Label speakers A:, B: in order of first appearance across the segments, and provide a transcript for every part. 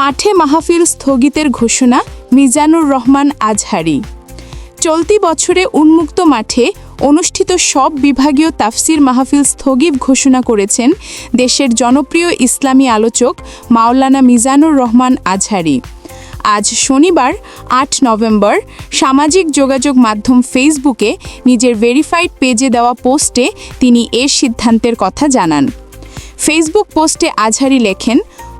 A: মাঠে মাহফিল স্থগিতের ঘোষণা মিজানুর রহমান আজহারি। চলতি বছরে উন্মুক্ত মাঠে অনুষ্ঠিত সব বিভাগীয় তাফসির মাহফিল স্থগিত ঘোষণা করেছেন দেশের জনপ্রিয় ইসলামী আলোচক মাওলানা মিজানুর রহমান আজহারি। আজ শনিবার, আট নভেম্বর, সামাজিক যোগাযোগ মাধ্যম ফেসবুকে নিজের ভেরিফাইড পেজে দেওয়া পোস্টে তিনি এ সিদ্ধান্তের কথা জানান। ফেসবুক পোস্টে আজহারি লেখেন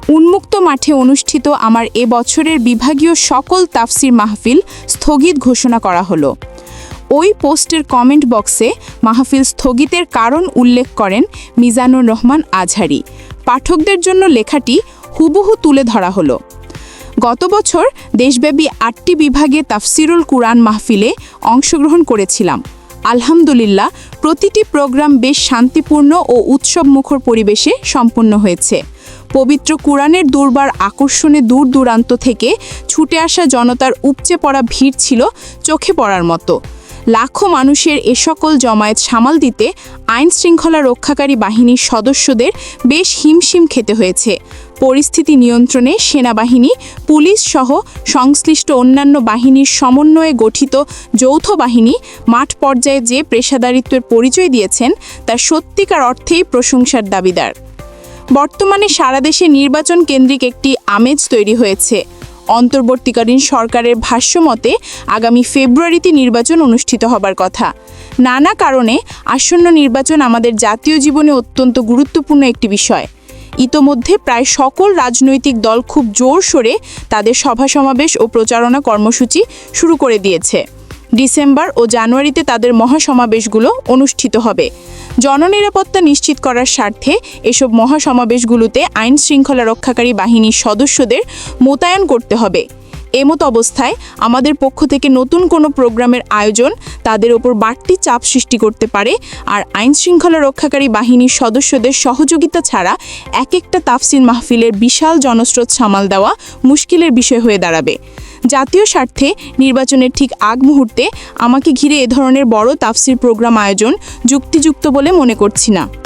A: উন্মুক্ত মাঠে অনুষ্ঠিত আমার এ বছরের বিভাগীয় সকল তাফসির মাহফিল স্থগিত ঘোষণা করা হলো। ওই পোস্টের কমেন্ট বক্সে মাহফিল স্থগিতের কারণ উল্লেখ করেন মিজানুর রহমান আজহারি। পাঠকদের জন্য লেখাটি হুবহু তুলে ধরা হলো। গত বছর দেশব্যাপী আটটি বিভাগে তাফসিরুল কুরআন মাহফিলে অংশগ্রহণ করেছিলাম। আলহামদুলিল্লাহ, প্রতিটি প্রোগ্রাম বেশ শান্তিপূর্ণ ও উৎসবমুখর পরিবেশে সম্পন্ন হয়েছে। পবিত্র কুরআনের দুর্বার আকর্ষণে দূর দূরান্ত থেকে ছুটে আসা জনতার উপচে পড়া ভিড় ছিল চোখে পড়ার মতো। লাখো মানুষের এ সকল জমায়েত সামাল দিতে আইন শৃঙ্খলা রক্ষাকারী বাহিনীর সদস্যদের বেশ হিমশিম খেতে হয়েছে। পরিস্থিতি নিয়ন্ত্রণে সেনাবাহিনী, পুলিশ সহ সংশ্লিষ্ট অন্যান্য বাহিনীর সমন্বয়ে গঠিত যৌথ বাহিনী মাঠ পর্যায়ে যে পেশাদারিত্বের পরিচয় দিয়েছেন, তা সত্যিকার অর্থেই প্রশংসার দাবিদার। বর্তমানে সারা দেশে নির্বাচন কেন্দ্রিক একটি আমেজ তৈরি হয়েছে। অন্তর্বর্তীকালীন সরকারের ভাষ্যমতে আগামী ফেব্রুয়ারিতে নির্বাচন অনুষ্ঠিত হবার কথা। নানা কারণে আসন্ন নির্বাচন আমাদের জাতীয় জীবনে অত্যন্ত গুরুত্বপূর্ণ একটি বিষয়। ইতোমধ্যে প্রায় সকল রাজনৈতিক দল খুব জোর সোরে তাদের সভা সমাবেশ ও প্রচারণা কর্মসূচি শুরু করে দিয়েছে। ডিসেম্বর ও জানুয়ারিতে তাদের মহাসমাবেশগুলো অনুষ্ঠিত হবে। জননিরাপত্তা নিশ্চিত করার স্বার্থে এসব মহাসমাবেশগুলোতে আইন শৃঙ্খলা রক্ষাকারী বাহিনীর সদস্যদের মোতায়েন করতে হবে। এমত অবস্থায় আমাদের পক্ষ থেকে নতুন কোনো প্রোগ্রামের আয়োজন তাদের ওপর বাড়তি চাপ সৃষ্টি করতে পারে আর আইন শৃঙ্খলা রক্ষাকারী বাহিনীর সদস্যদের সহযোগিতা ছাড়া এক একটা তাফসিল মাহফিলের বিশাল জনস্রোত সামাল দেওয়া মুশকিলের বিষয় হয়ে দাঁড়াবে। জাতীয় স্বার্থে নির্বাচনের ঠিক আগ মুহূর্তে আমাকে ঘিরে এ ধরনের বড় তাফসির প্রোগ্রাম আয়োজন যুক্তিযুক্ত বলে মনে করছি না।